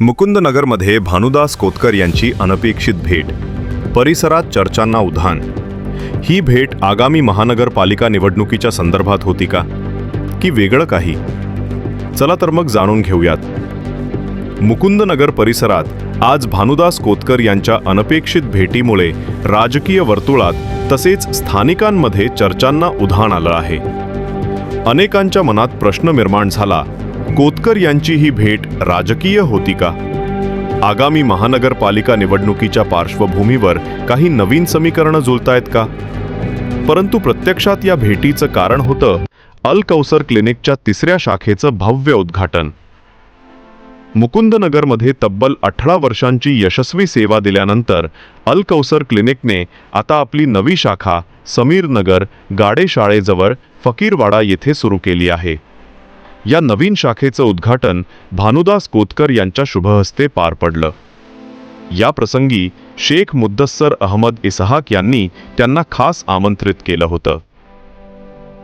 मुकुंदनगरमध्ये भानुदास कोतकर यांची अनपेक्षित भेट परिसरात चर्चांना उधाण. ही भेट आगामी महानगरपालिका निवडणुकीच्या संदर्भात होती का? की वेगळं काही? चला तर मग जाणून घेऊयात. मुकुंदनगर परिसरात आज भानुदास कोतकर यांच्या अनपेक्षित भेटीमुळे राजकीय वर्तुळात तसेच स्थानिकांमध्ये चर्चांना उधाण आलं आहे. अनेकांच्या मनात प्रश्न निर्माण झाला कोतकर यांची ही भेट राजकीय होती का? आगामी महानगरपालिका निवडणुकीच्या पार्श्वभूमीवर काही नवीन समीकरणं जुळतायत का? परंतु प्रत्यक्षात या भेटीचं कारण होतं अल कौसर क्लिनिकच्या तिसऱ्या शाखेचं भव्य उद्घाटन. मुकुंदनगरमध्ये तब्बल अठरा वर्षांची यशस्वी सेवा दिल्यानंतर अल कौसर क्लिनिकने आता आपली नवी शाखा समीरनगर गाडे शाळेजवळ फकीरवाडा येथे सुरू केली आहे. या नवीन शाखेचं उद्घाटन भानुदास कोतकर यांच्या शुभहस्ते पार पडलं. या प्रसंगी शेख मुद्दस्सर अहमद इसहाक यांनी त्यांना खास आमंत्रित केलं होतं.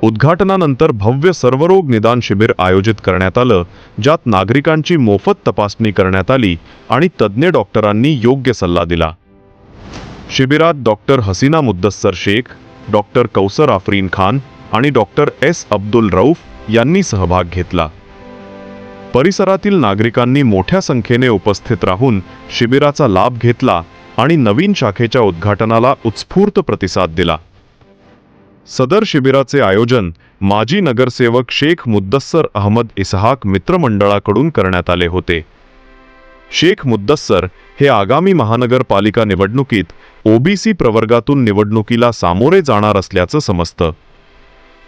उद्घाटनानंतर भव्य सर्वरोग निदान शिबिर आयोजित करण्यात आलं ज्यात नागरिकांची मोफत तपासणी करण्यात आली आणि तज्ज्ञ डॉक्टरांनी योग्य सल्ला दिला. शिबिरात डॉक्टर हसीना मुद्दस्सर शेख डॉक्टर कौसर आफरीन खान आणि डॉक्टर एस. अब्दुल रऊफ यांनी सहभाग घेतला. परिसरातील नागरिकांनी मोठ्या संख्येने उपस्थित राहून शिबिराचा लाभ घेतला आणि नवीन शाखेच्या उद्घाटनाला उत्स्फूर्त प्रतिसाद दिला. सदर शिबिराचे आयोजन माजी नगरसेवक शेख मुद्दस्सर अहमद इसहाक मित्रमंडळाकडून करण्यात आले होते. शेख मुद्दस्सर हे आगामी महानगरपालिका निवडणुकीत ओबीसी प्रवर्गातून निवडणुकीला सामोरे जाणार असल्याचं समजतं.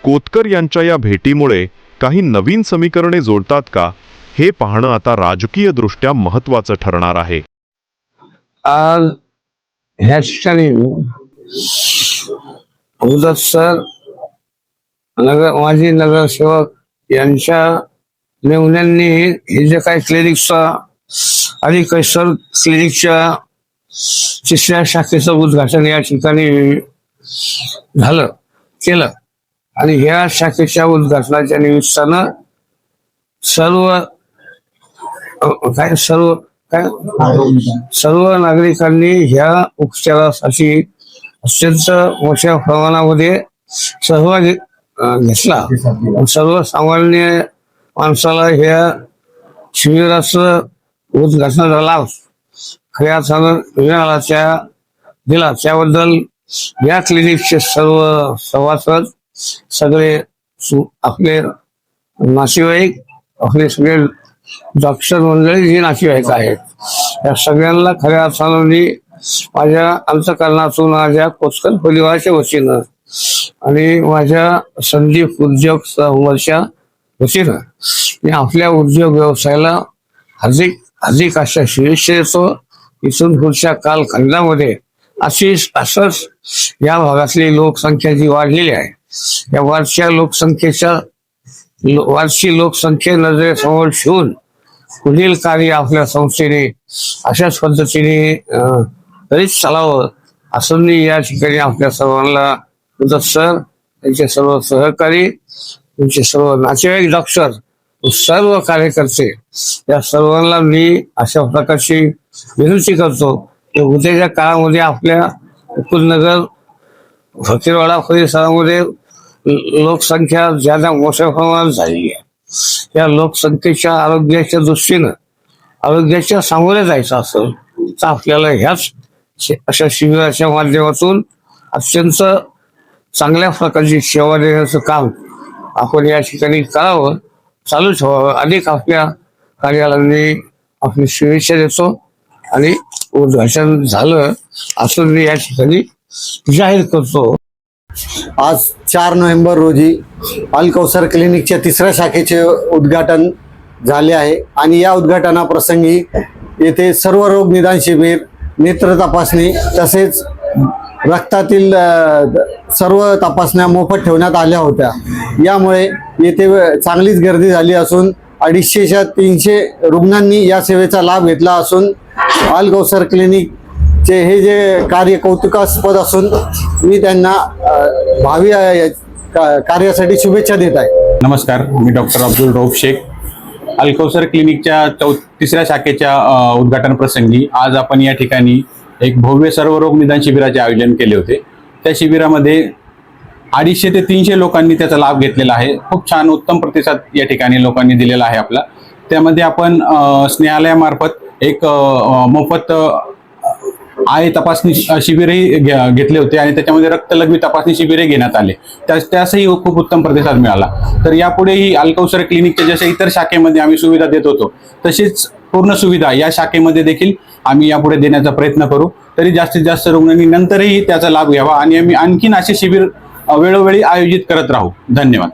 कोतकर यांच्या या भेटीमुळे काही नवीन समीकरणे जोडतात का हे पाहणं आता राजकीय दृष्ट्या महत्वाचं ठरणार आहे. आज ह्या ठिकाणी उदत सर नगर माजी नगरसेवक यांच्या नेमण्यांनी हे जे काही क्लिनिकचा आणि कैसर क्लिनिकच्या तिसऱ्या शाखेचं उद्घाटन या ठिकाणी झालं केलं. आणि ह्या शाखेच्या उद्घाटनाच्या निमित्तानं सर्व काय सर्व काय? सर्व नागरिकांनी ह्या उपचारासाठी अत्यंत मोठ्या प्रमाणामध्ये सहभाग घेतला. सर्वसामान्य माणसाला ह्या शिबिराचं उद्घाटनाचा लाभ खऱ्या अर्थानं मिळाला त्या दिला. त्याबद्दल या क्लिनिकचे सर्व सभासद सगळे सु- आपले नातेवाईक आपले सगळे डॉक्टर मंडळी जी नातेवाईक आहेत या सगळ्यांना खऱ्या अर्थानं मी माझ्या अंतकरणातून माझ्या कोचकर परिवाराच्या वतीनं आणि माझ्या संदीप उद्योग समोरच्या वतीनं मी आपल्या उद्योग व्यवसायाला अधिक अधिक अशा शुभेच्छा देतो. इथून पुढच्या कालखंडामध्ये अशीच असंच या भागातली लोकसंख्या जी वाढलेली आहे या वाढच्या लोकसंख्येच्या वार्षिक लोकसंख्ये नजरेसमोर ठेवून पुढील कार्य आपल्या संस्थेने अशाच पद्धतीने अं, करीत चालावं असं मी या ठिकाणी आपल्या सर्वांना मुदत सर त्यांचे सर्व सहकारी त्यांचे सर्व नातेवाईक डॉक्टर सर्व कार्यकर्ते या सर्वांना मी अशा प्रकारची विनंती करतो की उद्याच्या काळामध्ये आपल्या उपनगर फकीरवाडा परिसरामध्ये लोकसंख्या ज्यादा मोठ्या प्रमाणात झालेली आहे. या लोकसंख्येच्या आरोग्याच्या दृष्टीनं आरोग्याच्या सामोरे जायचं असेल तर आपल्याला ह्याच शि- अशा शिबिराच्या माध्यमातून अत्यंत चांगल्या प्रकारची सेवा देण्याचं काम आपण या ठिकाणी करावं चालू ठेवावं. अनेक आपल्या कार्यालयांनी आपली शुभेच्छा देतो आणि उद्घाटन झालं असं मी या ठिकाणी जाहीर करतो. आज चार नोव्हेंबर रोजी अल कौसर क्लिनिकच्या तिसऱ्या शाखेचे उद्घाटन झाले आहे. आणि या उद्घाटनाप्रसंगी येथे सर्व रोग निदान शिबिर नेत्र तपासणी तसेच रक्तातील सर्व तपासण्या मोफत ठेवण्यात आल्या होत्या. यामुळे येथे चांगलीच गर्दी झाली असून अडीचशेच्या तीनशे रुग्णांनी या सेवेचा लाभ घेतला असून अल कौसर हे जे कार्य कौतुकास्पद असून मी त्यांना भावी का- कार्यासाठी शुभेच्छा देत आहे. नमस्कार मी डॉक्टर अब्दुल रौफ शेख. अल्कौसर क्लिनिकच्या चौ तिसऱ्या शाखेच्या उद्घाटन प्रसंगी आज आपण या ठिकाणी एक भव्य सर्वरोग निदान शिबिराचे आयोजन केले होते. त्या शिबिरामध्ये अडीचशे ते तीनशे लोकांनी त्याचा लाभ घेतलेला आहे. खूप छान उत्तम प्रतिसाद या ठिकाणी लोकांनी दिलेला आहे आपला. त्यामध्ये आपण स्नेहालयामार्फत एक मोफत आय तपासणी शिबिरही घेतले होते आणि त्याच्यामध्ये रक्तलघवी तपासणी शिबिरही घेण्यात आले. त्यासही खूप उत्तम प्रतिसाद मिळाला. तर यापुढेही अल्कौसर क्लिनिकच्या जशा इतर शाखेमध्ये आम्ही सुविधा देत होतो तशीच पूर्ण सुविधा या शाखेमध्ये देखील आम्ही यापुढे देण्याचा प्रयत्न करू. तरी जास्तीत जास्त रुग्णांनी नंतरही त्याचा लाभ घ्यावा आणि आम्ही आणखीन असे शिबिर वेळोवेळी आयोजित करत राहू. धन्यवाद.